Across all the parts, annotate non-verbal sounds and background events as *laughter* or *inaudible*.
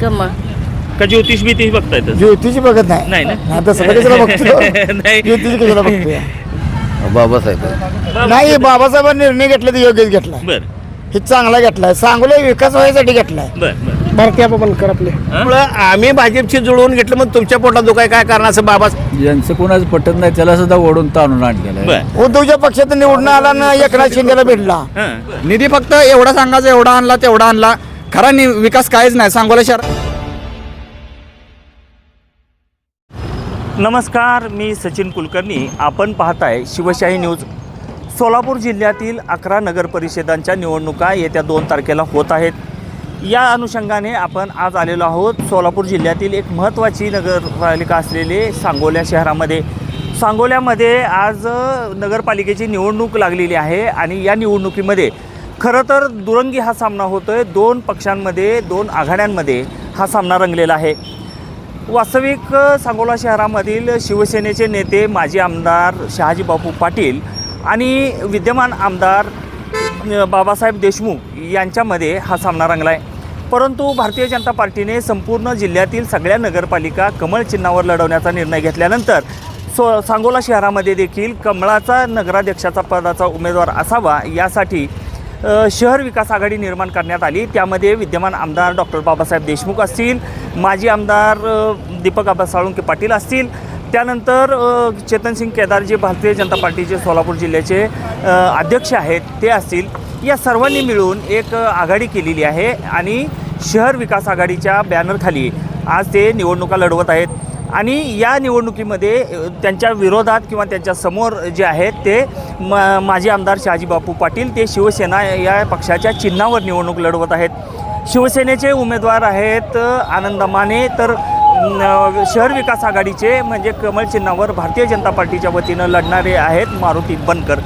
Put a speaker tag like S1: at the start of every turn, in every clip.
S1: कमळ
S2: का ज्योतिष बितिष बघताय तसं?
S3: ज्योतिषी बघत नाही.
S2: नाही ना?
S3: नाही तसं कशाला बघतो? *laughs*
S2: नाही.
S3: ज्योतिषी कशाला बघतोय?
S4: बाबासाहेब.
S3: नाही बाबासाहेबांनी निर्णय घेतला ते योग्यच घेतलाय.
S2: बर.
S3: हे चांगला घेतलाय. सांगोला विकास व्हायसाठी घेतलाय.
S2: बर बर.
S3: भारतीय बनकर आपले.
S5: आम्ही भाजपची जुळवून घेतलं मग तुमच्या पोटात दुखाय काय कारण असं बाबा?
S4: ज्यांचं कोणाचं पटत नाही त्याला सुद्धा ओढून ताणून आणलेलं आहे.
S2: बर.
S3: उद्धवच्या पक्षात निवडून आला ना एकनाथ शिंदेला भेटला.
S2: हां.
S6: निधी फक्त एवढा सांगायचा एवढा आणला तेवढा आणला. खरा नि- विकास काहीच नाही. सांगोला शहर
S2: नमस्कार मी सचिन कुलकर्णी. आपण पाहताय शिवशाही न्यूज. सोलापूर जिल्ह्यातील अकरा नगरपरिषदांच्या निवडणुका येत्या दोन तारखेला होत आहेत. या अनुषंगाने आपण आज आलेलो आहोत. सोलापूर जिल्ह्यातील एक महत्त्वाची नगरपालिका असलेले सांगोल्या शहरामध्ये. सांगोल्यामध्ये आज नगरपालिकेची निवडणूक लागलेली आहे आणि या निवडणुकीमध्ये खरं तर दुरंगी हा सामना होतो आहे दोन पक्षांमध्ये दोन आघाड्यांमध्ये हा सामना रंगलेला आहे. वास्तविक सांगोला शहरामधील शिवसेनेचे नेते माजी आमदार शहाजी बापू पाटील आणि विद्यमान आमदार बाबासाहेब देशमुख यांच्यामध्ये हा सामना रंगला आहे परंतु भारतीय जनता पार्टीने संपूर्ण जिल्ह्यातील सगळ्या नगरपालिका कमळ चिन्हावर लढवण्याचा निर्णय घेतल्यानंतर सो सांगोला शहरामध्ये देखील कमळाचा नगराध्यक्षाचा पदाचा उमेदवार असावा यासाठी शहर विकास आघाडी निर्माण करण्यात आली. त्यामध्ये विद्यमान आमदार डॉक्टर बाबासाहेब देशमुख असतील माजी आमदार दीपक आबा साळुंके पाटील असतील. त्यानंतर चेतनसिंग केदार जे भारतीय जनता पार्टीचे सोलापूर जिल्ह्याचे अध्यक्ष आहेत ते असतील. या सर्वांनी मिळून एक आघाडी केलेली आहे आणि शहर विकास आघाडीच्या बॅनरखाली आज ते निवडणुका लढवत आहेत. आणि या निवडणुकीमध्ये त्यांच्या विरोधात किंवा त्यांच्यासमोर जे आहेत ते म माजी आमदार शहाजी बापू पाटील ते शिवसेना या पक्षाच्या चिन्हावर निवडणूक लढवत आहेत. शिवसेनेचे उमेदवार आहेत आनंद माने तर शहर विकास आघाडीचे म्हणजे कमल चिन्हावर भारतीय जनता पार्टीच्या वतीनं लढणारे आहेत मारुती बनकर.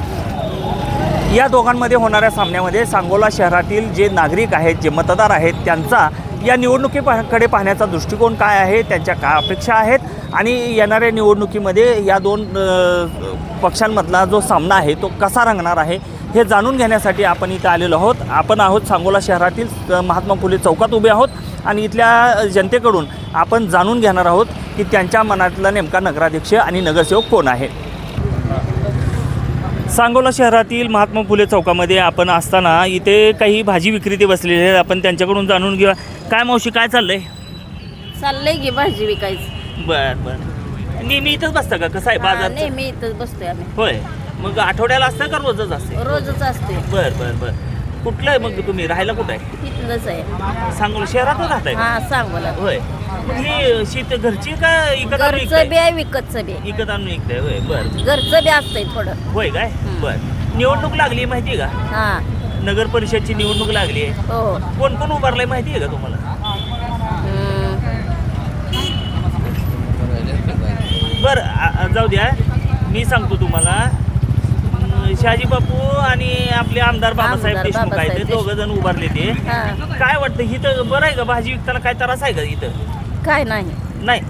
S2: या दोघांमध्ये होणाऱ्या सामन्यामध्ये सांगोला शहरातील जे नागरिक आहेत जे मतदार आहेत त्यांचा या निवडणुकीकडे पाहण्याचा दृष्टिकोन काय आहे त्यांच्या काय अपेक्षा आहेत आणि येणाऱ्या निवडणुकीमध्ये या दोन पक्षांमधला जो सामना आहे तो कसा रंगणार आहे हे जाणून घेण्यासाठी आपण इथं आलेलो आहोत. आपण आहोत सांगोला शहरातील महात्मा फुले चौकात उभे आहोत आणि इथल्या जनतेकडून आपण जाणून घेणार आहोत की त्यांच्या मनातला नेमका नगराध्यक्ष आणि नगरसेवक कोण आहे. सांगोला शहरातील महात्मा फुले चौकामध्ये आपण असताना इथे काही भाजी विक्रेते बसलेले आहेत. आपण त्यांच्याकडून जाणून घेऊया. काय मावशी काय चाललंय?
S1: चाललंय की भाजी विकायची.
S2: बर बर. नेहमी इथंच बसता का? कसं आहे
S1: हा,
S2: बाजार?
S1: नेहमी इथंच बसतोय आम्ही.
S2: होय. मग आठवड्याला असतं का रोजच असते?
S1: रोजच असते
S2: बर बर बर. कुठलं आहे मग तुम्ही? राहायला कुठं? आहे
S1: इथलंच आहे.
S2: सांगोला शहरातच राहताय का?
S1: हा सांग
S2: होय. मग ही शेत घरची का इकत आणून
S1: घरचं
S2: विकताय?
S1: बी आहे विकतचं बी आहे.
S2: इकत आणून विकताय होय बर.
S1: घरचं बी असतंय थोडं.
S2: होय काय? बर. निवडणूक लागली माहिती का?
S1: हा.
S2: नगर परिषदची निवडणूक लागली आहे
S1: हो.
S2: कोण कोण उभारलंय माहिती आहे का तुम्हाला?
S1: हम्म.
S2: बर जाऊ द्या. मी सांगतो तुम्हाला. शहाजी बापू आणि आपले आमदार बाबासाहेब
S1: आमदार
S2: देशमुख आहेत ते
S1: बाबासाहेब
S2: दोघं जण उभारले ते
S1: हा.
S2: काय वाटतं इथं बरं आहे का? भाजी विकताना काय त्रास आहे का इथं?
S1: काय नाही.
S2: नाही.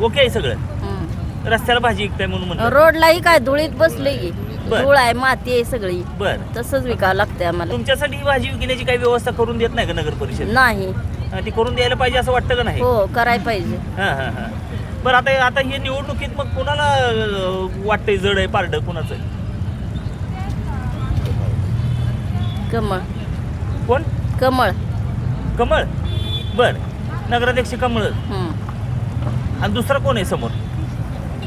S2: ओके आहे सगळं?
S1: हम्म.
S2: रस्त्याला भाजी विकताय म्हणून म्हणलं.
S1: रोडलाही काय धुळीत बसले. की
S2: बर.
S1: धूळ आहे माती आहे सगळी.
S2: बर.
S1: तसंच विकावं लागतंय आम्हाला.
S2: तुमच्यासाठी ही भाजी विकण्याची काही व्यवस्था करून देत नाही का नगर परिषद?
S1: नाही.
S2: हा, ती करून द्यायला पाहिजे असं वाटतं का नाही?
S1: हो करायला पाहिजे.
S2: हां हां हां. बरं आता आता हे निवडणुकीत मग कोणाला अं, वाटतंय जड आहे पारडं कोणाचं आहे?
S1: कमळ.
S2: कोण?
S1: कमळ.
S2: कमळ? बर. नगराध्यक्ष कमळ. आणि दुसरा कोण आहे समोर?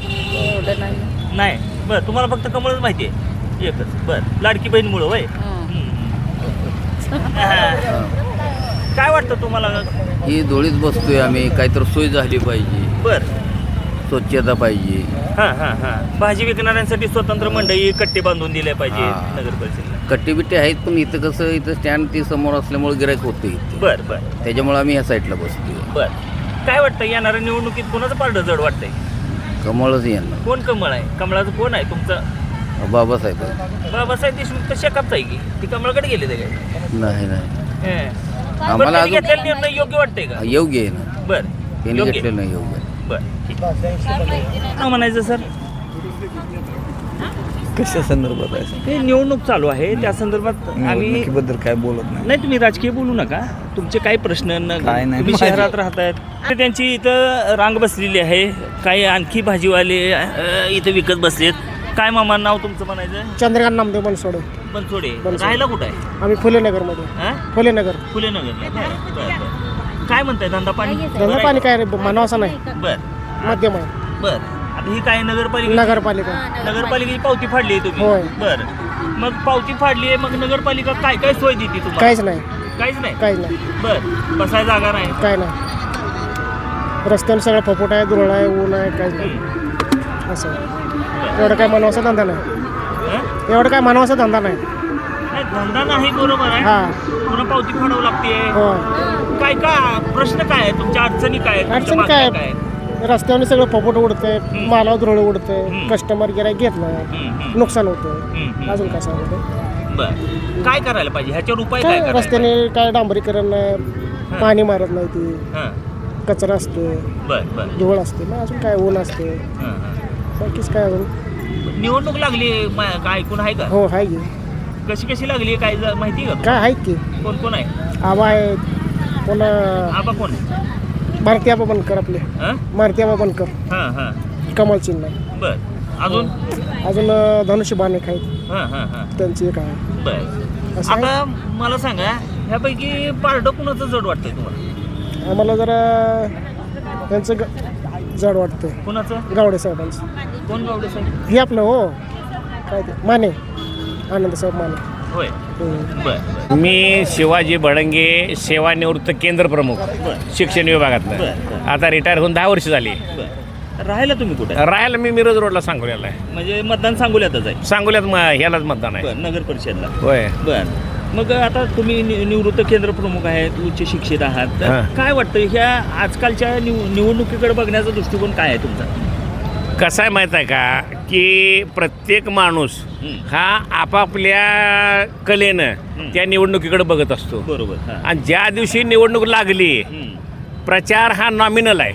S1: एवढं नाही.
S2: नाही. बर तुम्हाला फक्त कमळच माहिती आहे. एकच. बर. लाडकी बहीणमुळं वय. काय वाटतं तुम्हाला?
S4: ही धुळीत बसतोय आम्ही. काहीतरी सोय झाली पाहिजे.
S2: बर.
S4: स्वच्छता पाहिजे.
S2: हां हां हां. भाजी विकणाऱ्यांसाठी स्वतंत्र मंडई कट्टे बांधून दिल्या पाहिजे
S4: हां.
S2: नगर परिषदेला
S4: कट्टी बिट्टी आहेत पण इथं कसं इथं स्टँड ती समोर असल्यामुळे गिरायक होतं
S2: बर बर.
S4: त्याच्यामुळे आम्ही ह्या साईडला बसतोय.
S2: बर. काय वाटतं येणाऱ्या निवडणुकीत कोणाचं पारडं जड वाटतंय?
S4: कमळच यांना
S2: कोण कमळ आहे? कमळाचं कोण आहे तुमचं?
S4: बाबासाहेब आहे.
S2: बाबासाहेब देशमुख तर शेकापचा आहे की? ती कमळाकडे गेले ते काय?
S4: नाही नाही.
S2: हं. बरं,
S4: आम्हाला
S2: त्यांनी
S4: अजून
S2: घेतलेला निर्णय योग्य वाटतंय का?
S4: योग्य आहे ना.
S2: बर.
S4: त्यांनी
S2: योग्य.
S4: घेतलेलं नाही योग्य.
S2: बर ठीक. काय म्हणायचं सर?
S6: कशा संदर्भात आहे?
S2: ते निवडणूक चालू आहे. त्या संदर्भात आम्ही
S6: निवडणुकीबद्दल काय बोलत नाही.
S2: नाही तुम्ही राजकीय बोलू नका. तुमचे काही प्रश्न न
S6: काय नाही.
S2: तुम्ही शहरात राहतायत. ते त्यांची इथं रांग बसलेली आहे. काही आणखी भाजीवाले अ, इथं विकत बसलेत. काय मामा नाव तुमचं म्हणायचं?
S3: चंद्रकांत नामदेव बनसोडे.
S2: बनसोडे.
S3: बनसोडे.
S2: राहायला कुठं आहे?
S3: आम्ही फुलेनगरमध्ये
S2: हा?
S3: फुलेनगर.
S2: फुलेनगरला बरं, बरं, बरं. काय म्हणताय धंदा पाणी?
S3: धंदा पाणी काय रे मानवाचा नाही.
S2: बर.
S3: मध्यम आहे.
S2: बर. ही काय नगरपालिका.
S3: नगरपालिका
S2: नगरपालिकेची पावती फाडली आहे तुम्ही. बर. मग पावती फाडली आहे मग नगरपालिका काय काय सोय देते तुम्हाला?
S3: काहीच नाही.
S2: काहीच नाही?
S3: काहीच नाही.
S2: बर. बसाय जागा नाही.
S3: काय नाही. रस्त्यावर सगळं फपोट आहे दुरळ आहे ऊन आहे काहीच नाही. असं. एवढं काय मानवाचा धंदा नाही.
S2: हं?
S3: एवढं काय मानवाचा धंदा नाही.
S2: नाही धंदा नाही बरोबर आहे.
S3: हा.
S2: पुन्हा पावती फाडावं लागते.
S3: हो
S2: काय का प्रश्न काय आहे? तुमच्या अडचणी काय आहेत? तुमच्या
S3: अडचण काय
S2: मागण्या आहेत?
S3: रस्त्यावर सगळं फपोट उडतंय मालावर दुरळ उडतंय. कस्टमर गिराय घेत नाही. नुकसान होतं. अजून काय सांगतो
S2: बर. काय करायला पाहिजे? ह्याच्यावर उपाय काय
S3: काय
S2: करायला
S3: रस्त्याने काय डांबरीकरण नाही. पाणी मारत नाही ती.
S2: पाहिजे? हं,
S3: कचरा असतो
S2: बर बर.
S3: धूळ असते मग अजून काय ऊन असते
S2: हं, हं.
S3: बाकीच काय अजून?
S2: निवडणूक लागली मा- काय ऐकून आहे का?
S3: हो आहे की.
S2: कशी कशी लागली काय ज- माहिती आहे का?
S3: काय आहेत की?
S2: कोण कोण आहे?
S3: आबा आहेत. पुन्हा
S2: आबा कोण
S3: भारती आबा बनकर आपले.
S2: हं?
S3: भारती आबा बनकर.
S2: हं, हं.
S3: कमल चिन्ह आहे.
S2: बर. अजून?
S3: अजून अं, धनुष्य बानेक आहेत.
S2: हं, हं, हं.
S3: त्यांची एक आहे.
S2: बर.
S3: असं आहे.
S2: आता मला सांगा ह्यापैकी पारडं कुणाचं जड वाटतंय तुम्हाला?
S3: आम्हाला जरा त्यांचं ग- जड वाटतंय.
S2: कुणाचं?
S3: गावडे साहेबांचं.
S2: कोण गावडे साहेब?
S3: हे आपलं हो. काय ते? माने. आनंद साहेब माने.
S2: होय. बर.
S5: मी शिवाजी बडंगे सेवानिवृत्त केंद्र प्रमुख शिक्षण विभागातलं. आता रिटायर होऊन दहा वर्ष झाली.
S2: राहायला तुम्ही कुठे?
S5: राहायला मी मिरज रोडला सांगोल्याला आहे.
S2: म्हणजे मतदान सांगोल्यातच आहे?
S5: सांगोल्यात म ह्यालाच मतदान आहे.
S2: बर नगर परिषदला.
S5: होय.
S2: बर. मग आता तुम्ही नि- निवृत्त केंद्र प्रमुख आहेत उच्च शिक्षित आहात. तर
S5: हां.
S2: काय वाटतं ह्या आजकालच्या निव निवडणुकीकडे बघण्याचा दृष्टिकोन काय आहे तुमचा?
S5: कसं आहे माहीत आहे का? की प्रत्येक माणूस
S2: हं.
S5: आपापल्या कलेनं त्या निवडणुकीकडे बघत असतो.
S2: बरोबर
S5: आणि ज्या दिवशी निवडणूक लागली. प्रचार हा नॉमिनल आहे.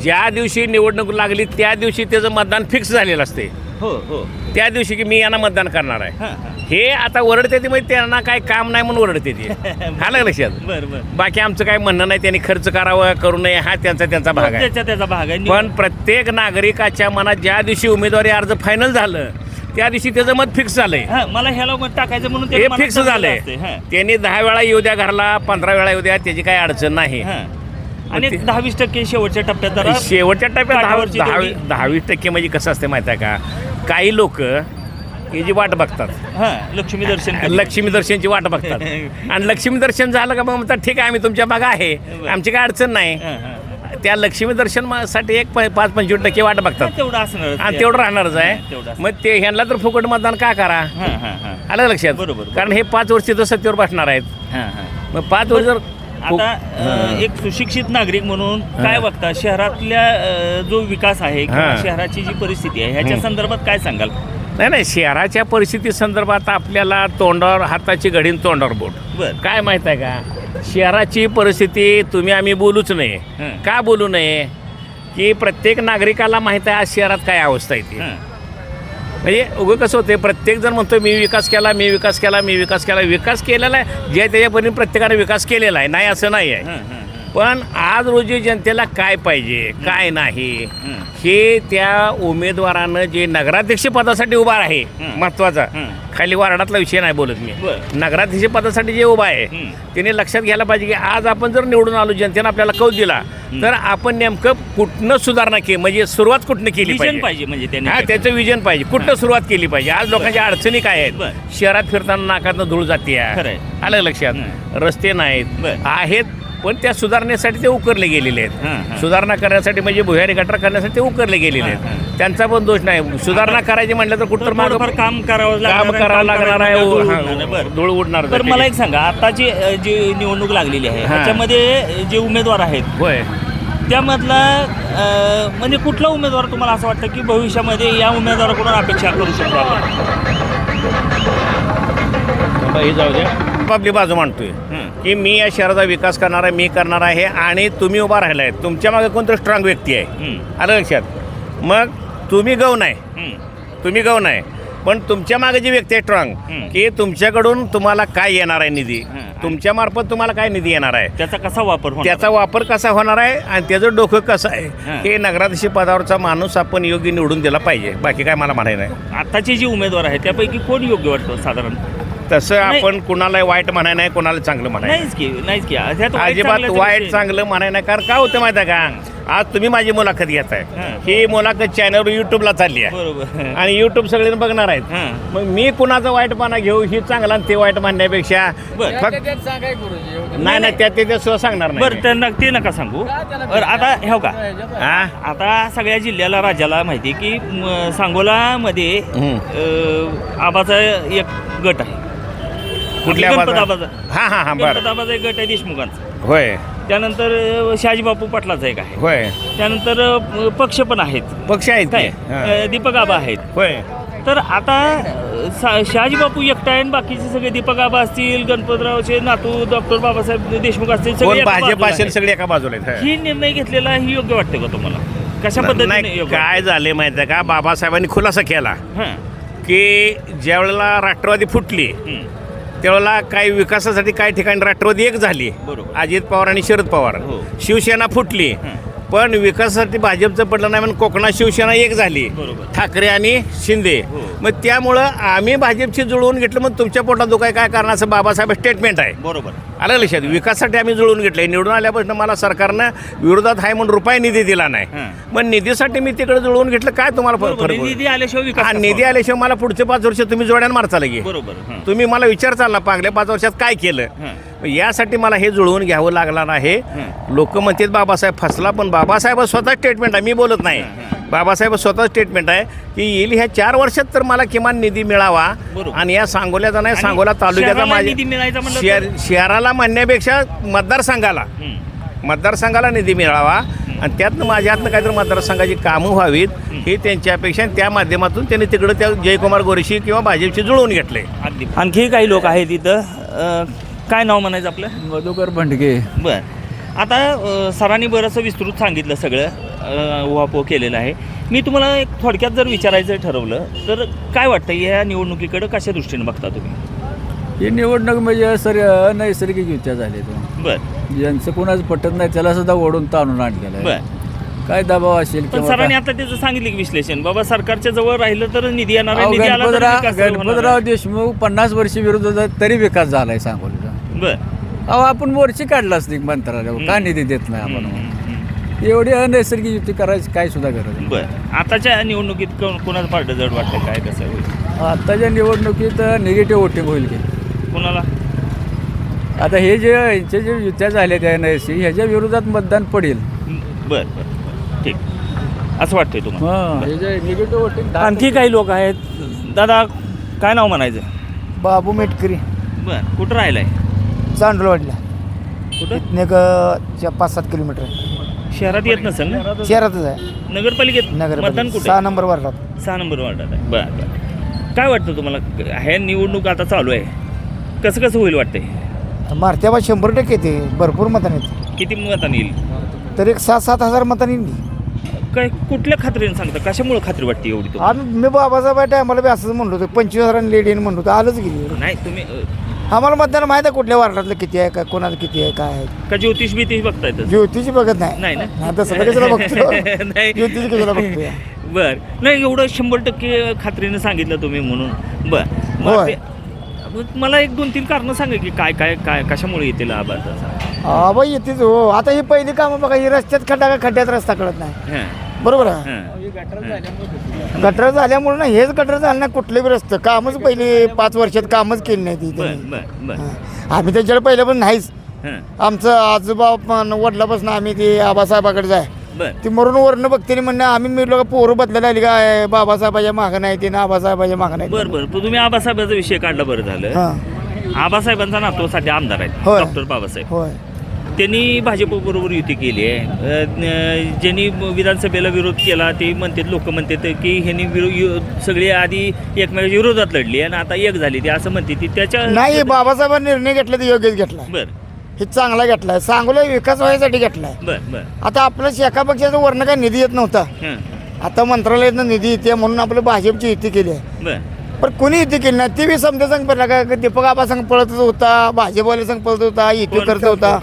S5: ज्या दिवशी निवडणूक लागली त्या दिवशी त्याचं मतदान फिक्स झालेलं असते.
S2: हो हो.
S5: त्या दिवशी की मी यांना मतदान करणार आहे.
S2: हां हां
S5: हे आता ओरडते ते म्हणजे त्यांना काय काम नाही म्हणून ओरडते ते. *laughs* आलं लक्षात?
S2: बर बर.
S5: बाकी आमचं काय म्हणणं नाही त्यांनी खर्च करावं करू नये हा त्यांचा त्यांचा भाग आहे.
S2: त्याचा त्याचा भाग आहे.
S5: पण प्रत्येक नागरिकाच्या मनात ज्या दिवशी उमेदवारी अर्ज फायनल झालं त्या दिवशी त्याचं मत फिक्स झालंय.
S2: हां मला ह्याला मत टाकायचं म्हणून
S5: हे
S2: त्याच्या
S5: फिक्स झालंय.
S2: हां.
S5: त्यांनी दहा वेळा येऊ द्या घरला पंधरा वेळा येऊ द्या त्याची काही अडचण नाही.
S2: हां. आणि
S5: ते-
S2: दहा वीस टक्के शेवटच्या टप्प्यात जरा
S5: शेवटच्या टप्प्यात दहा
S2: काठावरची
S5: दहा
S2: तेवढी-
S5: दहावीस टक्के म्हणजे कसं असते माहिती आहे का? काही लोक ही जी वाट बघतात.
S2: हां लक्ष्मी दर्शन कधी.
S5: लक्ष्मी दर्शनची वाट बघतात. *laughs* आणि लक्ष्मी दर्शन झालं का मग म्हणतात ठीक आहे आम्ही तुमच्या मागं आहे. आमची काय अडचण नाही.
S2: हां, हां.
S5: त्या लक्ष्मी दर्शनसाठी एक प- पाच पंचवीस टक्के वाट बघतात.
S2: तेवढं असणार
S5: आणि तेवढं राहणारच
S2: तेवढं
S5: आहे
S2: असणार.
S5: मग ते ह्यांना तर फुकट मतदान का करा?
S2: हां हां हां.
S5: आलं लक्षात?
S2: बरोबर, बरोबर.
S5: कारण हे पाच वर्ष तर सत्तेवर बसणार आहेत.
S2: हां हां.
S5: मग पाच वर्ष जर
S2: आता अ, एक सुशिक्षित नागरिक म्हणून काय बघता? शहरातल्या अ, जो विकास आहे किंवा
S5: हां.
S2: शहराची जी परिस्थिती आहे ह्याच्या संदर्भात काय सांगाल?
S5: नाही नाही शहराच्या परिस्थिती संदर्भात आपल्याला तोंडावर हाताची घडीन तोंडावर बोट. काय माहीत आहे का? शहराची परिस्थिती तुम्ही आम्ही बोलूच नये. का बोलू नये? की प्रत्येक नागरिकाला माहीत आहे आज शहरात काय अवस्था आहे ती. म्हणजे उगं कसं होते प्रत्येक जण म्हणतो मी विकास केला मी विकास केला मी विकास केला. विकास केलेला आहे जे त्याच्यापर्यंत प्रत्येकाने विकास केलेला आहे नाही असं नाही आहे. पण आज रोजी जनतेला काय पाहिजे काय नाही
S2: हं.
S5: त्या उमेदवारानं जे नगराध्यक्ष पदासाठी उभा आहे.
S2: महत्त्वाचा.
S5: खाली वार्डातला विषय नाही बोलत मी. नगराध्यक्ष पदासाठी जे उभा आहे. त्याने लक्षात घ्यायला पाहिजे की आज आपण जर निवडून आलो जनतेनं आपल्याला कौल दिला तर आपण नेमकं कुठनं सुधारणा केली म्हणजे सुरुवात कुठनं केली पाहिजे
S2: म्हणजे
S5: हा त्याचं विजन पाहिजे कुठनं सुरुवात केली पाहिजे आज लोकांच्या अडचणी काय आहेत. शहरात फिरताना नाकातनं धूळ जाते. आलं लक्षात. रस्ते नाहीत. आहेत पण त्या सुधारण्यासाठी ते उकरले गेलेले. आहेत. सुधारणा करण्यासाठी म्हणजे भुयारी गटार करण्यासाठी ते उकरले गेलेले आहेत. त्यांचा पण दोष नाही. सुधारणा करायची म्हटलं तर कुठं मागं
S2: काम करावं
S5: काम करावं लागणार आहे.
S2: धूळ उडणार तर मला एक सांगा आता जी जी निवडणूक लागलेली आहे. ह्याच्यामध्ये जे उमेदवार आहेत
S5: होय.
S2: त्यामधला म्हणजे कुठला उमेदवार तुम्हाला असं वाटतं की भविष्यामध्ये या उमेदवाराकडून अपेक्षा करू शकतो आपण?
S5: हे जाऊ द्या. आपली बाजू मांडतोय. की मी या शहराचा विकास करणार आहे मी करणार आहे आणि तुम्ही उभा राहिलाय. तुमच्या मागे कोणतरी स्ट्रॉंग व्यक्ती आहे. आलं लक्षात? मग तुम्ही गौण आहे.
S2: हं.
S5: तुम्ही गौण आहे. पण तुमच्या मागे जी व्यक्ती आहे स्ट्रॉंग. की तुमच्याकडून तुम्हाला काय येणार आहे निधी. तुमच्या मार्फत तुम्हाला काय निधी येणार आहे?
S2: त्याचा कसा वापर
S5: त्याचा वापर कसा होणार आहे आणि त्याचं डोकं कसं. आहे? हे. नगराध्यक्ष पदावरचा माणूस आपण योग्य निवडून दिला पाहिजे. बाकी काय मला म्हणायचं नाही.
S2: आताचे जी उमेदवार आहेत त्यापैकी कोण योग्य वाटतं साधारण?
S5: तसं. आपण कुणाला वाईट म्हणाय नाही कोणाला चांगलं म्हणाय
S2: नाहीच की नाहीच की. ह्यात वाईट
S5: अजिबात
S2: चांगल्याचा
S5: वाईट
S2: विषय-
S5: चांगलं म्हणाय नाही कारण काय होतं माहिती आहे का? आज तुम्ही माझी मुलाखत घेताय.
S2: हं.
S5: ही मुलाखत चॅनलवर युट्यूबला चालली आहे.
S2: बरोबर.
S5: आणि युट्यूब सगळे बघणार आहेत.
S2: हं.
S5: मग मी कुणाचा वाईटपणा घेऊ ही चांगला आणि ते वाईट म्हणण्यापेक्षा
S2: बरं.
S5: फक्त नाही नाही त्या ते सुद्धा सांगणार
S2: बरं
S5: नाही
S2: त्यांना ते नका सांगू. बरं आता हे का?
S5: हा?
S2: आता सगळ्या जिल्ह्याला राज्याला माहिती आहे की म, सांगोलामध्ये
S5: हं.
S2: अ, आबाचा एक गट आहे.
S5: कुठल्या
S2: गणपत
S5: बाजूला?
S2: आबाचा
S5: हा हा हा
S2: गणपत
S5: बरं.
S2: आबाचा एक गट आहे देशमुखांचा.
S5: होय.
S2: त्यानंतर अ, शहाजी बापू पाटलाचा एक आहे.
S5: होय.
S2: त्यानंतर अ, पक्ष पण आहेत.
S5: पक्ष आहेत
S2: काय?
S5: ते. हा.
S2: अ, दीपक आबा आहेत.
S5: होय.
S2: तर आता अ, सा- शहाजी बापू एकटा आहे आणि बाकीचे सगळे दीपक आबा असतील गणपतरावचे नातू डॉक्टर बाबासाहेब देशमुख असतील सगळे
S5: कोण?
S2: एका
S5: भाजप
S2: बाजूला
S5: असेल
S2: आहेत.
S5: सगळे एका बाजूला आहेत हा.
S2: ही निर्णय घेतलेला ही योग्य वाटते का तुम्हाला? कशा पद्धतीने
S5: नाही
S2: योग्य
S5: काय झाले माहिती आहे का? बाबासाहेबांनी खुलासा केला की ज्यावेळेला राष्ट्रवादी फुटली
S2: हं.
S5: त्यावेळेला काही विकासासाठी काही ठिकाणी राष्ट्रवादी एक झाली. अजित पवार आणि शरद पवार
S2: हो.
S5: शिवसेना फुटली. पण विकासासाठी भाजपचं पडलं नाही म्हणून कोकणात शिवसेना एक झाली
S2: बरोबर.
S5: ठाकरे आणि शिंदे
S2: हो.
S5: मग त्यामुळं आम्ही भाजपशी जुळवून घेतलं मग तुमच्या पोटात दुखाय काय करणार असं बाबासाहेब स्टेटमेंट आहे
S2: बरोबर
S5: आलं लक्षात विकासासाठी आम्ही जुळवून घेतलंय निवडून आल्यापासून मला सरकारनं विरोधात आहे म्हणून रुपये निधी दिला नाही
S2: हं.
S5: मग निधीसाठी मी तिकडे जुळवून घेतलं काय तुम्हाला फरक
S2: बरोबर.
S5: पडतो?
S2: निधी आल्याशिवाय विकास
S5: हा निधी? आल्याशिवाय मला पुढचे पाच वर्ष तुम्ही जोड्यान मारता लगे
S2: बरोबर हं.
S5: तुम्ही मला विचार चालला पागल्या पाच वर्षात काय केलं
S2: हं.
S5: यासाठी मला हे जुळवून घ्यावं लागणार आहे.
S2: हं.
S5: लोक म्हणतात बाबासाहेब फसला पण बाबासाहेब स्वतः स्टेटमेंट आहे. मी बोलत नाही. बाबासाहेब स्वतः स्टेटमेंट आहे की येईल ह्या चार वर्षात तर मला किमान निधी मिळावा. आणि या सांगोल्याचा नाही सांगोला तालुक्याचा
S2: शहराला
S5: माझ्या
S2: निधी मिळायचा म्हणलं तर-
S5: शहर शहराला म्हणण्यापेक्षा मतदारसंघाला. मतदारसंघाला निधी मिळावा. आणि त्यातनं माझ्या हातनं काहीतरी मतदारसंघाची कामं व्हावीत ही त्यांच्या अपेक्षा आणि त्या माध्यमातून त्यांनी तिकडं त्या जयकुमार गोरेशी किंवा भाजपशी जुळवून घेतले.
S2: आणखी काही लोक आहेत इथं. अ, काय नाव म्हणायचं आपलं?
S7: मधुकर भंडगे.
S2: बर. आता अ, सरांनी बरंचसं विस्तृत सांगितलं सगळं उहापोह केलेलं आहे. मी तुम्हाला एक थोडक्यात जर विचारायचं ठरवलं तर काय वाटतं या निवडणुकीकडं कशा दृष्टीने बघता तुम्ही?
S7: ही निवडणूक म्हणजे सर नैसर्गिक युत्या झाली तो.
S2: बर.
S7: ज्यांचं कोणाचं पटत नाही त्याला सुद्धा ओढून ताणून आणलेलं आहे.
S2: बर.
S7: काय दबाव असेल
S2: पण
S7: किंवा
S2: सरांनी
S7: काय?
S2: आता त्याचं सांगितलं की विश्लेषण. बाबा सरकारच्या जवळ राहिलं तर निधी येणार आहे,
S7: अहो,
S2: निधी आला तर
S7: गणपतराव
S2: विकास होणार
S7: गणपतराव
S2: आहे.
S7: देशमुख पन्नास वर्ष विरोध होता तरी विकास झालाय सांगोलीचा
S2: बर.
S7: अहो आपण मोर्ची काढलाच नाही मंत्रालयावर. का निधी देत नाही आपण. एवढी अनैसर्गिक युती करायची काय सुद्धा गरज नाही.
S2: बर. आताच्या निवडणुकीत कोण- कोणाचं पार्ट जड वाटतं काय कसं होईल?
S7: आताच्या निवडणुकीत निगेटिव्ह वोटिंग होईल की.
S2: कोणाला?
S7: आता हे जे यांचे जे युत्या झाल्या त्या नैसर्गिक ह्याच्या विरोधात मतदान पडेल.
S2: बर बर ठीक. असं वाटतंय तुम्हाला?
S7: हां हे जे निगेटिव्ह वोटिंग
S2: आणखी काही लोक आहेत? दादा काय नाव म्हणायचं?
S3: बाबू मेटकरी.
S2: बर कुठं राहिलाय?
S3: चांडोलवाडीला
S2: कुठं?
S3: इथनं एक पाच सात किलोमीटर
S2: शहरात येत नसेल ना?
S3: शहरातच आहे.
S2: नगरपालिकेत?
S3: नगर
S2: कुठे?
S3: सहा नंबर वार्डात.
S2: सहा नंबर वार्डात आहे. बर बर. काय वाटतं तुम्हाला? हे निवडणूक आता चालू आहे. कसं कसं होईल वाटतंय?
S3: मारत्या बा शंभर टक्के येते. भरपूर मतांनी येते.
S2: किती मतांनी येईल?
S3: तर एक सात सात हजार मतांनी येईल.
S2: काय कुठल्या खात्रीने सांगता? कशामुळे खात्री वाटते एवढी तुम्हाला?
S3: आम्ही मी बाबासाहेब टायमाला बी असंच म्हणलो होतो. पंचवीस हजारांनी लेडी येईन म्हणलो होतो. आलंच गेली.
S2: नाही तुम्ही अ,
S3: आम्हाला मतदान माहिती आहे कुठल्या वार्डातलं किती आहे काय कोणाला किती आहे काय आहे.
S2: का ज्योतिष बितिष बघताय तसं?
S3: ज्योतिषी बघत नाही.
S2: नाही ना?
S3: कशाला बघतो? *laughs*
S2: नाही.
S3: ज्योतिषी कशाला बघतोय
S2: बर. नाही एवढं शंभर टक्के खात्रीने सांगितलं तुम्ही म्हणून. बर. मग
S3: होय.
S2: ते- मग मला एक दोन तीन कारणं सांगा की काय काय काय कशामुळे येतील
S3: बाई येतेच हो. आता ही पहिली कामं बघा ही रस्त्यात खड्डा का खड्ड्यात रस्ता कळत नाही. बरोबर आहे. गटर झाल्यामुळे ना हेच गटर झालं नाही कुठले बी रस्ते कामच पहिले पाच वर्षात कामच केली नाही ती
S2: बर
S3: त्यांनी.
S2: बर बर.
S3: हा. आम्ही त्याच्याकडे पहिलं पण नाहीच आमचं आजोबा पण वडिलापासून आम्ही ते आबासाहेबाकडे जाय.
S2: बर.
S3: ती मरून वरनं बघते म्हणणं आम्ही मी लोक पोरं बदलायला आली काय बाबासाहेबाच्या मागं नाही ते ना आबासाहेबाच्या मागं नाही.
S2: बर बर. तुम्ही आबासाहेबाचा विषय काढला बरं झालं.
S3: हां.
S2: आबासाहेबांचा नातू सध्या आमदार आहेत.
S3: होय.
S2: डॉक्टर बाबासाहेब.
S3: होय.
S2: त्यांनी भाजपबरोबर युती केली आहे. ज्यांनी विधानसभेला विरोध केला ते म्हणतात लोक म्हणतात की ह्यांनी विरो यु- सगळी आधी एकमेकाच्या विरोधात लढली आणि आता एक झाली ती असं म्हणते ती. त्याच्या
S3: नाही बाबासाहेबांनी निर्णय घेतला ते योग्यच घेतलाय.
S2: बर.
S3: हे चांगला घेतलाय. सांगोला विकास व्हायसाठी घेतलाय.
S2: बर बर.
S3: आता आपल्या शेका पक्षाचं वर्ण काय निधी येत नव्हता. आता मंत्रालयातनं निधी येते म्हणून आपलं भाजपची युती केली आहे.
S2: बर.
S3: पण कोणी युती केली नाही. ती बी समजा संग पडला का दीपक आबा संग पळतच होता भाजीवाले संग पळत होता युती? करत होता.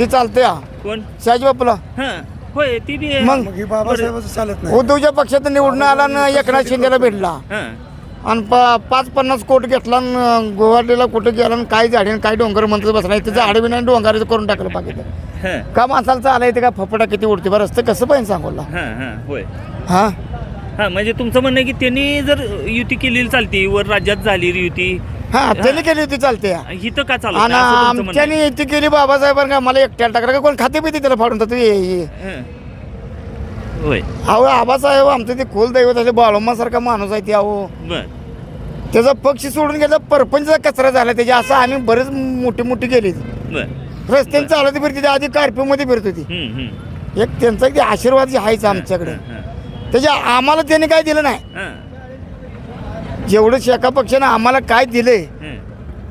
S3: ती चालते हा.
S2: कोण?
S3: बापूला.
S2: हां. होय ती बी आहे.
S3: मग? उद्धवच्या पक्षात निवडून आला ना एकनाथ शिंदेला भेटला.
S2: हां.
S3: आणि प- पाच पन्नास कोट घेतला आणि गुवाहाटीला कुठं गेला आणि काय झाडे आणि काय डोंगर म्हणत बसला तिचं झाडं बी नाही डोंगराचं करून टाकलं बाकी
S2: हां.
S3: का माणसाला चालाय ते का फपडा किती उडते? बरं असतं कसं पाहिजे सांगोला.
S2: हां हां होय.
S3: हा?
S2: हा म्हणजे तुमचं म्हणणं आहे की त्यांनी जर युती केलेली चालती वर राज्यात झाली युती
S3: हा त्यांनी केली होती चालते
S2: का चालू
S3: आणि आमच्यानी युती केली बाबासाहेबांना का मला एकट्याला टाकलं का कोण खाते पिते त्याला फाडून तर
S2: होय.
S3: अहो आबासाहेब आमचं ते कुलदैवत असे बाळोमासारखा माणूस आहे ते अहो.
S2: बर.
S3: त्याचा पक्ष सोडून गेला परपंचचा कचरा झाला त्याच्या असं आम्ही बरेच मोठी मोठी गेली
S2: बर.
S3: रस्त्याने चालत फिरत होती आधी कारपीमध्ये फिरत होती.
S2: हम्म, हम्म.
S3: एक त्यांचा ते आशीर्वाद जे आहेच आमच्याकडे.
S2: हां,
S3: त्याच्या आम्हाला त्याने काय दिलं नाही.
S2: हां,
S3: जेवढं शेका पक्षानं आम्हाला काय दिले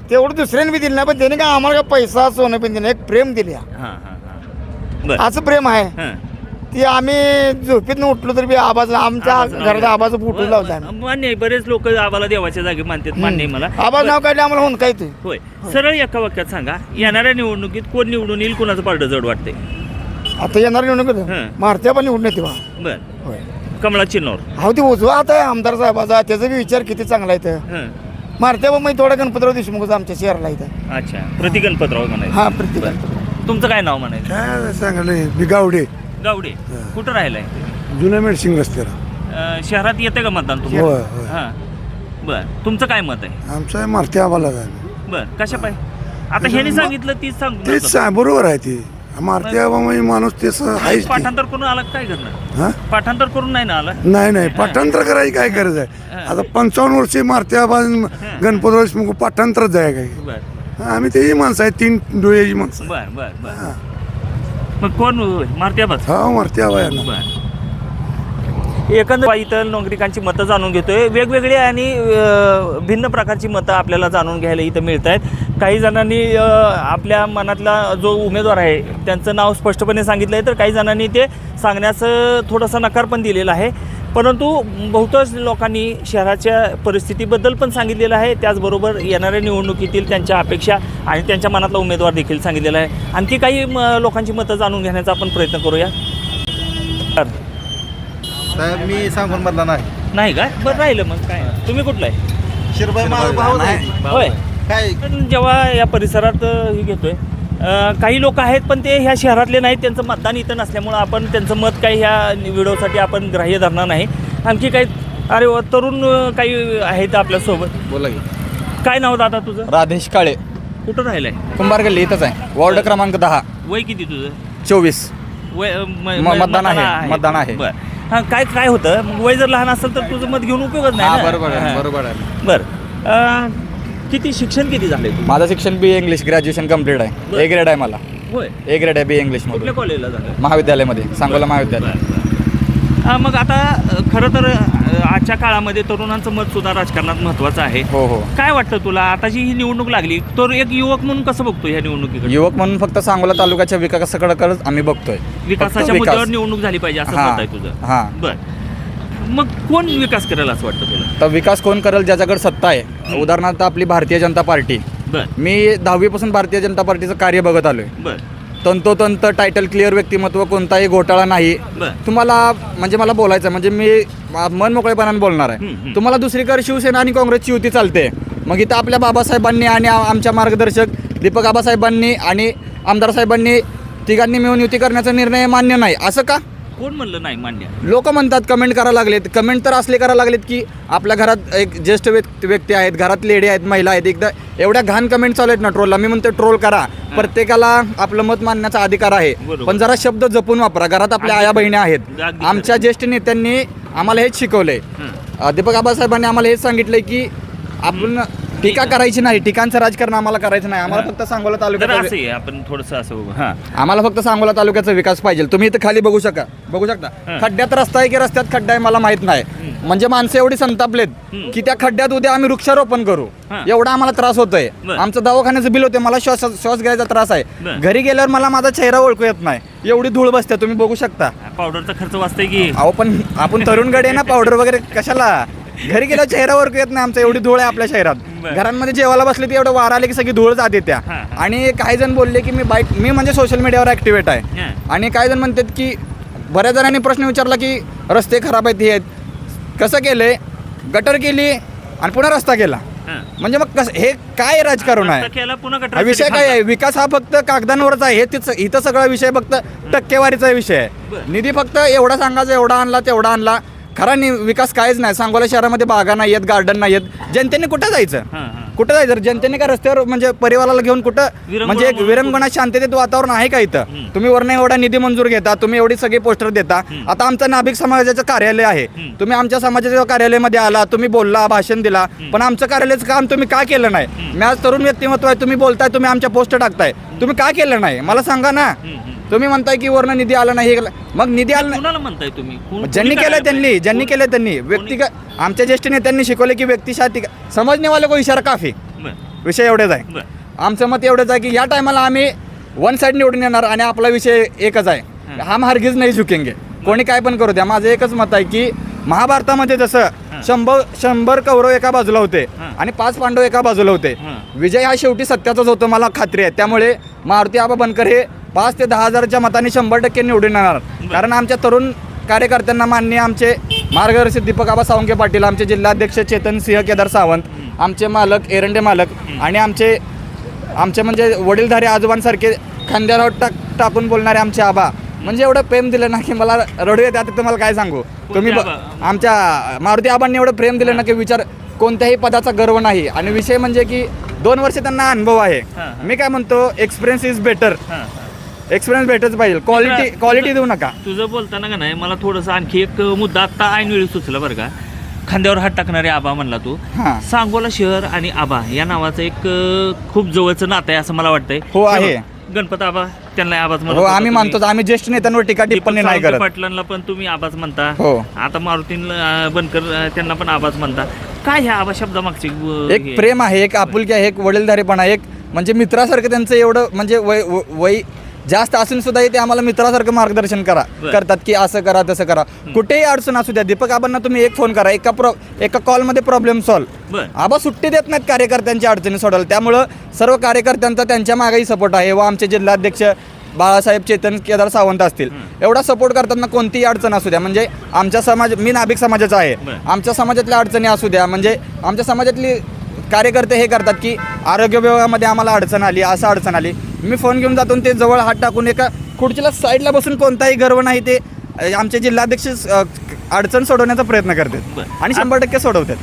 S3: तेवढं दुसऱ्याने बी दिलं नाही. पण त्याने काय आम्हाला काय पैसा सोनं पण दिलं एक प्रेम दिले.
S2: हां, हां, हां. बर.
S3: असं प्रेम आहे.
S2: हां.
S3: ती आम्ही झोपेत उठलो तर बी आवाज आमच्या घरात आवाज फुटू लावला आम्ही.
S2: मान्य आहे बरेच लोक आम्हाला देवाच्या जागी मानतात मान्य आहे मला.
S3: आवाज नाव काढले आम्हाला होऊन काय ते?
S2: होय. सरळ एका वाक्यात सांगा येणाऱ्या निवडणुकीत कोण निवडून येईल कोणाचं पारडं जड वाटते
S3: आता येणार निवडणूक. मारत्या पण निवडून येते बा.
S2: बर.
S3: होय.
S2: कमळा चिन्हावर
S3: अहो ते उजवा आता आहे आमदार साहेबाचा. त्याचा बी विचार किती चांगला आहे
S2: हं.
S3: मारत्या पण थोडा गणपतराव देशमुखचा आमच्या शहराला इथं.
S2: अच्छा. प्रतिगणपतराव म्हणायचं.
S3: हा प्रत्येक
S2: तुमचं काय नाव म्हणायचं?
S8: काय सांगले मी गावडे.
S2: गावडे. कुठं राहिलाय
S8: जुन्या मेडसिंग रस्त्याला.
S2: अं, शहरात येते का मतदान
S8: होय,
S2: तुम्हाला
S8: होय.
S2: हां. बर. तुमचं काय मत आहे?
S8: आमचा मारते आम्हाला
S2: बर. कशा पाय? आता ह्याने सांगितलं तीच सांगू
S8: तेच
S2: नका.
S8: सा- बरोबर आहे ते. मारते आबा म्हणजे माणूस आहेच ते.
S2: पाठांतर करून आला काय करणार?
S8: हा?
S2: पाठांतर करून नाही ना आला
S8: नाही नाही पाठांतर करायची काय गरज आहे? आता पंचावन्न वर्षे मारते आबा गणपती देशमुख पाठांतरच जाय काय
S2: बर
S8: आम्ही तेही माणसं आहे तीन डोळ्याची माणसं
S2: बर बर बर. मग कोण मारत्या बस
S8: हा मारते आबा यांना
S2: बर. एकंदर इथं नागरिकांची मतं जाणून घेतोय. वेगवेगळी आणि अ, भिन्न प्रकारची मतं आपल्याला जाणून घ्यायला इथं मिळत आहेत काही जणांनी आपल्या मनातला जो उमेदवार आहे त्यांचं नाव स्पष्टपणे सांगितलं आहे तर काही जणांनी ते सांगण्याचं थोडंसं नकार पण दिलेला आहे. परंतु बहुतांश लोकांनी शहराच्या परिस्थितीबद्दल पण सांगितलेलं आहे. त्याचबरोबर येणाऱ्या निवडणुकीतील त्यांच्या अपेक्षा आणि त्यांच्या मनातला उमेदवार देखील सांगितलेला आहे. आणखी काही म, लोकांची मतं जाणून घेण्याचा आपण प्रयत्न करूया.
S9: साहेब मी सांगून मधला नाही.
S2: नाही काय बरं राहिलं मग काय? तुम्ही कुठलं आहे?
S9: शिरबाई माझा भाऊ नाही
S2: होय.
S9: काय?
S2: पण जेव्हा या परिसरात हे घेतोय अ, काही लोक आहेत पण ते ह्या शहरातले नाहीत त्यांचं मतदान इथं नसल्यामुळं आपण त्यांचं मत काही ह्या व्हिडिओसाठी आपण ग्राह्य धरणार नाही. आणखी काही अरे वा, तरुण अ, काही आहेत आपल्यासोबत
S6: बोला की.
S2: काय नाव दादा तुझं?
S6: राधेश काळे.
S2: कुठं राहिलंय?
S6: कुंभार गल्ली इथंच आहे. वॉर्ड क्रमांक दहा.
S2: वय किती तुझं?
S6: चोवीस.
S2: वय अ, म-
S6: म-
S2: वय-
S6: मतदान आहे, मतदान आहे.
S2: बरं. हां काय काय होतं? मग वय जर लहान असेल तर तुझं मत घेऊन उपयोगच नाही ना.
S6: बरोबर आहे
S2: हां.
S6: बरोबर आहे.
S2: बरं. अ, किती शिक्षण किती झाले
S6: माझं शिक्षण बी इंग्लिश ग्रॅज्युएशन कंप्लीट आहे. ए ग्रेड आहे मला.
S2: होय.
S6: ए ग्रेड आहे बी इंग्लिश
S2: कुठल्या
S6: मधून
S2: कॉलेजला झालं
S6: महाविद्यालयामध्ये सांगोला महाविद्यालय.
S2: हा, मग आता अ, खरं तर अ, आजच्या काळामध्ये तरुणांचं मत सुद्धा राजकारणात महत्वाचं आहे.
S6: हो हो.
S2: काय वाटतं तुला? आताची ही निवडणूक लागली तर एक युवक म्हणून कसं बघतो ह्या निवडणुकीकडे?
S6: युवक म्हणून फक्त सांगोला तालुक्याच्या विकासाकडे आम्ही बघतोय.
S2: विकासाच्या
S6: विकास.
S2: मुद्द्यावर निवडणूक झाली पाहिजे असं मत आहे तुझं.
S6: हां.
S2: बर. मग कोण विकास करेल असं वाटतं तुला?
S6: तर विकास कोण करेल ज्याच्याकडे सत्ता आहे? उदाहरणार्थ आपली भारतीय जनता पार्टी.
S2: बर.
S6: मी दहावीपासून भारतीय जनता पार्टीचं कार्य बघत आलोय.
S2: बर.
S6: तंतोतंत टायटल क्लिअर व्यक्तिमत्व कोणताही घोटाळा नाही.
S2: बर.
S6: तुम्हाला म्हणजे मला बोलायचं आहे, म्हणजे मी मा- मन मोकळेपणाने बोलणार आहे. तुम्हाला दुसरीकडे शिवसेना आणि काँग्रेसची युती चालते. मग इथं आपल्या बाबासाहेबांनी आणि आ- आमच्या मार्गदर्शक दीपक आबासाहेबांनी आणि आमदार साहेबांनी तिघांनी मिळून युती करण्याचा निर्णय मान्य नाही. असं का?
S2: कोण म्हणलं नाही मान्य?
S6: लोक म्हणतात कमेंट करायला लागलेत. कमेंट तर असले करायला लागलेत की आपल्या घरात एक ज्येष्ठ व्यक्ती व्यक्ती आहेत घरात लेडी आहेत महिला आहेत. एकदा एवढ्या घाण कमेंट चालू आहेत ना ट्रोलला मी म्हणतो ट्रोल करा. प्रत्येकाला आपलं मत मानण्याचा अधिकार आहे.
S2: बरोबर.
S6: पण जरा शब्द जपून वापरा. घरात आपल्या आया बहिणी आहेत. आमच्या ज्येष्ठ नेत्यांनी आम्हाला हेच शिकवलंय.
S2: हं.
S6: अ, दीपक आबासाहेबांनी आम्हाला हेच सांगितलंय की आपण टीका करायची नाही टीकांचं राजकारण आम्हाला करायचं नाही. आम्हाला फक्त सांगोला
S2: तर
S6: तालुक्यात
S2: असं आहे आपण थोडस असं बघू हां.
S6: आम्हाला फक्त सांगोला तालुक्याचा विकास पाहिजे. तुम्ही इथं खाली बघू शका बघू शकता.
S2: हं.
S6: खड्ड्यात रस्ता आहे की रस्त्यात खड्डा आहे मला माहीत नाही. म्हणजे माणसं एवढी संतापलेत
S2: हं.
S6: की त्या खड्ड्यात उद्या आम्ही वृक्षारोपण करू.
S2: हं.
S6: एवढा आम्हाला त्रास होतोय.
S2: बरं.
S6: आमचं दवाखान्याचं बिल होते मला श्वास श्वास घ्यायचा त्रास आहे.
S2: बरं.
S6: घरी गेल्यावर मला माझा चेहरा ओळखू येत नाही. एवढी धूळ बसते. तुम्ही बघू शकता.
S2: पावडरचा खर्च वाचतंय की?
S6: अहो पण आपण तरुण गडे ना पावडर वगैरे कशाला? घरी गेल्यावर चेहऱ्यावर येत नाही आमचं एवढी धूळ आहे आपल्या शहरात.
S2: बरं.
S6: घरांमध्ये जेवायला बसले की एवढं वारा आले की सगळी धूळ जाते त्या.
S2: हां, हां.
S6: आणि काही जण बोलले की मी बाईक मी म्हणजे सोशल मीडियावर ॲक्टिवेट आहे.
S2: हां.
S6: आणि काही जण म्हणतात की बऱ्याच जणांनी प्रश्न विचारला की रस्ते खराब आहेत हे आहेत. कसं केले गटर केली आणि पुन्हा रस्ता केला.
S2: हां.
S6: म्हणजे मग कसं हे काय राजकारण आहे?
S2: केला पुन्हा
S6: हा विषय काय आहे? विकास हा फक्त कागदांवरच आहे. हे तिचं इथं सगळा विषय फक्त टक्केवारीचा विषय आहे.
S2: बरं.
S6: निधी फक्त एवढा सांगायचा एवढा आणला तेवढा आणला. खरा नि विकास काहीच नाही. सांगोला शहरामध्ये बागा नाही आहेत गार्डन नाही आहेत. जनतेने कुठं जायचं. कुठं जायचं? रे? जनतेने का रस्त्यावर म्हणजे परिवाराला घेऊन कुठं म्हणजे एक विरंगुणा शांततेत वातावरण आहे का इथं. तुम्ही वरनं एवढा निधी मंजूर घेता तुम्ही एवढी सगळी पोस्टर देता. आता आमचं नाभिक समाजाचं कार्यालय आहे. तुम्ही आमच्या समाजाच्या कार्यालयामध्ये आला तुम्ही बोलला भाषण दिला. पण आमचं कार्यालयाचं काम तुम्ही का केलं नाही? मी आज तरुण व्यक्तिमत्व आहे तुम्ही बोलताय तुम्ही आमच्या पोस्ट टाकताय. तुम्ही का केलं नाही? मला सांगा ना. तुम्ही म्हणताय की वरनं निधी आला नाही हे केलं. मग निधी आला नाही.
S2: कुणाला म्हणताय तुम्ही? कोण-
S6: ज्यांनी केलं
S2: करायला
S6: त्यांनी
S2: पाहिजे?
S6: ज्यांनी
S2: कोण-
S6: केलं त्यांनी. व्यक्तिगत आमच्या ज्येष्ठ नेत्यांनी शिकवले की व्यक्तिशाती समजणे वाले को इशारा काफी.
S2: बरं,
S6: विषय एवढेच आहे.
S2: बरं.
S6: आमचं मत एवढंच आहे की या टायमाला आम्ही वन साईड निवडून येणार आणि आपला विषय एकच आहे. हम हरगिज नाही झुकेंगे. कोणी काय पण करू द्या. माझं एकच मत आहे की महाभारतामध्ये जसं शंभर शंभर कौरव एका बाजूला होते. आणि पाच पांडव एका बाजूला होते. विजय हा शेवटी सत्याचाच होतो मला खात्री आहे. त्यामुळे मारुती आबा बनकर हे पाच ते दहा हजारच्या मताने शंभर टक्के निवडून येणार. कारण आमच्या तरुण कार्यकर्त्यांना माननीय आमचे मार्गदर्शक दीपक आबा सावंके पाटील आमचे जिल्हाध्यक्ष चेतन सिंह केदार सावंत आमचे मालक एरंडे मालक आणि आमचे आमचे म्हणजे वडीलधारी आजोबांसारखे खांद्यावर टाक टाकून बोलणारे आमचे आबा. म्हणजे एवढं प्रेम दिलं ना की मला रडू येते. आता तुम्हाला काय सांगू? तुम्ही ब-? आमच्या मारुती आबांनी एवढं प्रेम दिलं ना की विचार कोणत्याही पदाचा गर्व नाही. आणि विषय म्हणजे की दोन वर्ष त्यांना अनुभव आहे.
S2: हां.
S6: मी काय म्हणतो एक्सपिरियन्स इज बेटर
S2: हां.
S6: एक्सपिरियन्स भेटच पाहिजे. क्वालिटी
S2: तुझं-
S6: क्वालिटी देऊ नका.
S2: तुझं बोलताना का नाही मला थोडंसं आणखी एक मुद्दा आत्ता ऐनवेळी सुचला बरं का. खांद्यावर हात टाकणारे आबा म्हणला तू.
S6: हां.
S2: सांगोला शहर आणि आबा या नावाचं एक अं, खूप जवळचं नातं आहे असं मला वाटतंय.
S6: हो, आहे.
S2: गणपत आबा त्यांना म्हणत
S6: हो
S2: होता
S6: आम्ही
S2: तुम्ही.
S6: मानतो आम्ही ज्येष्ठ नेत्यांवर टीका
S2: दीपक
S6: टिप्पणी नाही
S2: सावंत
S6: करत
S2: पाटलांना पण तुम्ही आबाच म्हणता
S6: हो.
S2: आता मारुतींना अं, बनकर अं, त्यांना पण आबाच म्हणता काय ह्या आबा शब्दामागची अं, हे?
S6: एक प्रेम आहे एक आपुलकी आहे एक वडीलधारीपणा आहे, एक म्हणजे मित्रासारखं त्यांचं एवढं म्हणजे वय वय जास्त असून सुद्धा ते आम्हाला मित्रासारखं मार्गदर्शन करा.
S2: बरं.
S6: करतात की असं करा तसं करा. कुठेही अडचण असू द्या दीपक आबांना तुम्ही एक फोन करा. एका प्रो एका कॉलमध्ये प्रॉब्लेम सॉल्व्ह
S2: बरं.
S6: आबा सुट्टी देत नाहीत कार्यकर्त्यांच्या अडचणी सोडवायला. त्यामुळं सर्व कार्यकर्त्यांचा त्यांच्या मागेही सपोर्ट आहे. व आमचे जिल्हाध्यक्ष बाळासाहेब चेतन केदार सावंत असतील. एवढा सपोर्ट करताना कोणतीही अडचण असू द्या. म्हणजे आमच्या समाज मी नाभिक समाजाचा आहे.
S2: बरं.
S6: आमच्या समाजातल्या अडचणी असू द्या. म्हणजे आमच्या समाजातली कार्यकर्ते हे करतात की आरोग्य विभागामध्ये आम्हाला अडचण आली असं अडचण आली. मी फोन घेऊन जातो आणि ते जवळ हात टाकून एका खुर्चीला साईडला बसून कोणताही गर्व नाही ते आमचे जिल्हाध्यक्ष अडचण सोडवण्याचा प्रयत्न करतात. आणि शंभर टक्के सोडवतात.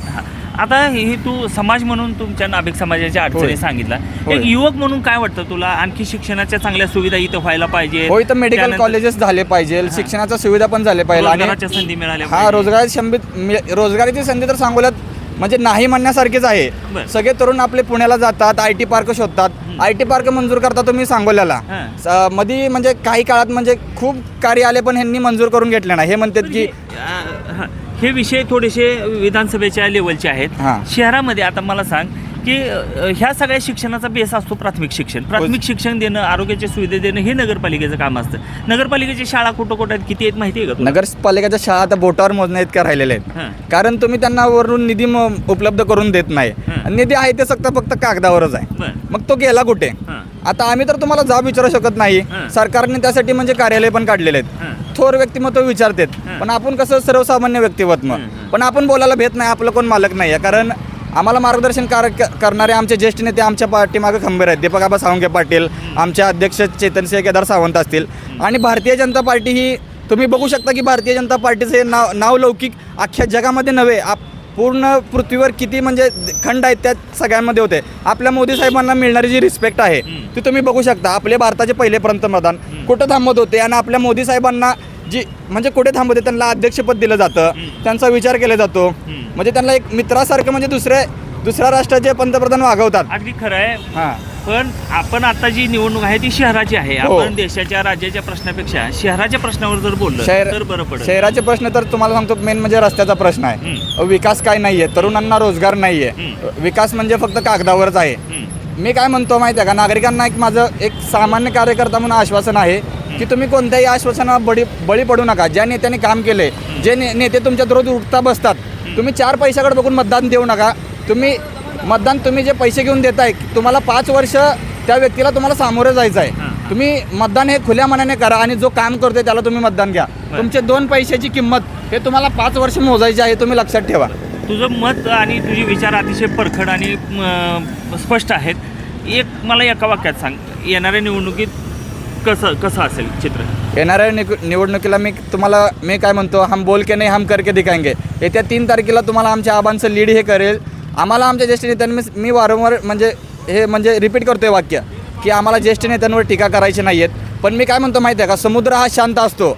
S2: आता ही तू समाज म्हणून तुमच्या नाभिक समाजाच्या अडचणी. सांगितला. एक युवक म्हणून काय वाटतं तुला आणखी शिक्षणाच्या चांगल्या सुविधा इथं व्हायला पाहिजे
S6: हो इथं मेडिकल कॉलेजेस झाले पाहिजे शिक्षणाच्या सुविधा पण झाले पाहिजे आणि
S2: संधी मिळाल्या
S6: हा. रोजगार संधी रोजगाराची संधी तर सांगोल्यात म्हणजे नाही म्हणण्यासारखीच आहे. सगळे तरुण आपले पुण्याला जातात आय टी पार्क शोधतात. आय टी पार्क मंजूर करता तुम्ही सांगोल्याला. मध्ये म्हणजे काही काळात म्हणजे खूप कार्य आले पण ह्यांनी मंजूर करून घेतले नाही. हे म्हणतात की
S2: हा. विषय थोडेसे विधानसभेच्या लेवलचे आहेत. शहरामध्ये आता मला सांग की ह्या सगळ्या शिक्षणाचा बेस असतो प्राथमिक शिक्षण प्राथमिक शिक्षण देणं आरोग्याच्या सुविधा देणं हे नगरपालिकेचं काम असतं नगरपालिकेची शाळा कुठं कुठं आहेत किती आहेत माहिती आहे का?
S6: नगरपालिकेच्या शाळा आता बोटावर मोजण्या इतक्या राहिलेल्या. आहेत कारण तुम्ही त्यांना वरून निधी उपलब्ध करून देत नाही. आणि निधी आहे ते फक्त फक्त कागदावरच आहे. मग तो गेला कुठे. आता आम्ही तर तुम्हाला जाब विचारू शकत नाही. सरकारने त्यासाठी म्हणजे कार्यालय पण काढलेले आहेत. थोर व्यक्तिमत्व विचारतात. पण आपण कसं सर्वसामान्य व्यक्तिमत्व. पण आपण बोलायला भेट नाही आपलं कोण मालक नाही आहे कारण आम्हाला मार्गदर्शन कार क- करणारे आमचे ज्येष्ठ नेते आमच्या पाठीमागं खंबीर आहेत. दीपक आबा सावंगे पाटील आमचे अध्यक्ष चेतनसिंह केदार सावंत असतील. आणि भारतीय जनता पार्टी ही तुम्ही बघू शकता की भारतीय जनता पार्टीचे नाव नाव लौकिक अख्ख्या जगामध्ये नव्हे. आप पूर्ण पृथ्वीवर किती म्हणजे खंड आहेत त्या सगळ्यांमध्ये होते. आपल्या मोदी साहेबांना मिळणारी जी रिस्पेक्ट आहे ती तुम्ही बघू शकता. आपले भारताचे पहिले पंतप्रधान. कुठं थांबत होते आणि आपल्या मोदी साहेबांना जी म्हणजे कुठे थांबवते त्यांना अध्यक्षपद दिलं जातं त्यांचा विचार केला जातो. म्हणजे त्यांना एक मित्रासारखं म्हणजे दुसऱ्या दुसऱ्या राष्ट्राचे पंतप्रधान वागवतात.
S2: अगदी खरं आहे.
S6: हां.
S2: पण आपण आता जी निवडणूक आहे ती शहराची आहे.
S6: हो.
S2: आपण देशाच्या राज्याच्या प्रश्नापेक्षा शहराच्या प्रश्नावर जर बोललं
S6: शहर
S2: तर बरं पडेल.
S6: शहराचे प्रश्न तर तुम्हाला सांगतो मेन म्हणजे रस्त्याचा प्रश्न आहे. विकास काय नाहीये तरुणांना रोजगार नाहीये. विकास म्हणजे फक्त कागदावरच आहे.
S2: हम्म.
S6: मी काय म्हणतो माहिती आहे का? नागरिकांना एक माझं एक सामान्य कार्यकर्ता म्हणून आश्वासन आहे की तुम्ही कोणत्याही आश्वासनाला बळी बळी पडू नका. ज्या नेत्यांनी काम केले जे ने- नेते तुमच्या दररोज उठता बसतात तुम्ही चार पैशाकडे बघून मतदान देऊ नका. तुम्ही मतदान तुम्ही जे पैसे घेऊन देताय तुम्हाला पाच वर्ष त्या व्यक्तीला तुम्हाला सामोरं जायचं आहे तुम्ही मतदान हे खुल्या मनाने करा आणि जो काम करतोय त्याला तुम्ही मतदान घ्या. तुमचे दोन पैशाची किंमत हे तुम्हाला पाच वर्ष मोजायची आहे तुम्ही लक्षात ठेवा.
S2: तुझं मत आणि तुझे विचार अतिशय परखड आणि स्पष्ट आहेत. एक मला एका वाक्यात सांग येणाऱ्या निवडणुकीत कसं कसं असेल चित्र?
S6: येणाऱ्या निक- निवडणुकीला मी तुम्हाला मी काय म्हणतो हम बोल के नाही हम करके दिखाएंगे. येत्या तीन तारखेला तुम्हाला आमच्या आबांचं लीड हे करेल. आम्हाला आमच्या ज्येष्ठ नेत्यांनी मी वारंवार म्हणजे हे म्हणजे रिपीट करतोय वाक्य की आम्हाला ज्येष्ठ नेत्यांवर टीका करायची नाही आहेत पण मी काय म्हणतो माहिती आहे का समुद्र हा शांत असतो.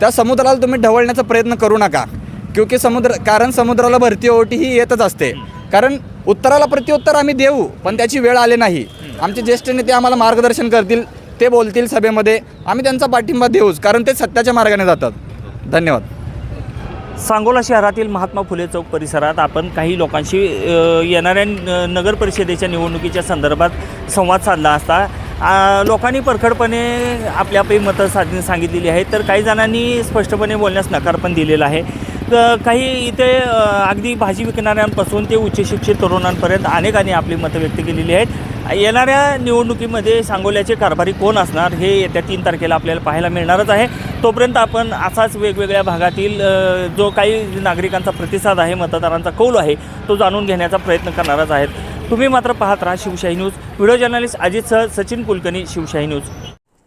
S6: त्या समुद्राला तुम्ही ढवळण्याचा प्रयत्न करू नका. क्योंकि समुद्र कारण समुद्राला भरती ओटी ही येतच असते. कारण उत्तराला प्रत्युत्तर आम्ही देऊ पण त्याची वेळ आली नाही. आमचे ज्येष्ठ नेते आम्हाला मार्गदर्शन करतील ते बोलतील सभेमध्ये. आम्ही त्यांचा पाठिंबा देऊच कारण ते सत्याच्या मार्गाने जातात. धन्यवाद.
S2: सांगोला शहरातील महात्मा फुले चौक परिसरात आपण काही लोकांशी येणाऱ्या न- नगर परिषदेच्या निवडणुकीच्या संदर्भात संवाद साधला असता. लोकांनी परखडपणे आपली आपली मतं साध सांगितलेली आहेत तर काही जणांनी स्पष्टपणे बोलण्यास नकार पण दिलेला आहे. क- काही इथे अगदी भाजी विकणाऱ्यांपासून ते उच्चशिक्षित तरुणांपर्यंत अनेकांनी आपली मतं व्यक्त केलेली आहेत. येणाऱ्या निवडणुकीमध्ये सांगोल्याचे कारभारी कोण असणार हे येत्या तीन तारखेला आपल्याला पाहायला मिळणारच आहे. तोपर्यंत आपण असाच वेगवेगळ्या भागातील जो काही नागरिकांचा प्रतिसाद आहे मतदारांचा कौल आहे तो जाणून घेण्याचा प्रयत्न करणारच आहेत. तुम्ही मात्र पाहत राहा Shivshahi news. Video journalist Ajit सह सचिन कुलकर्णी शिवशाही न्यूज.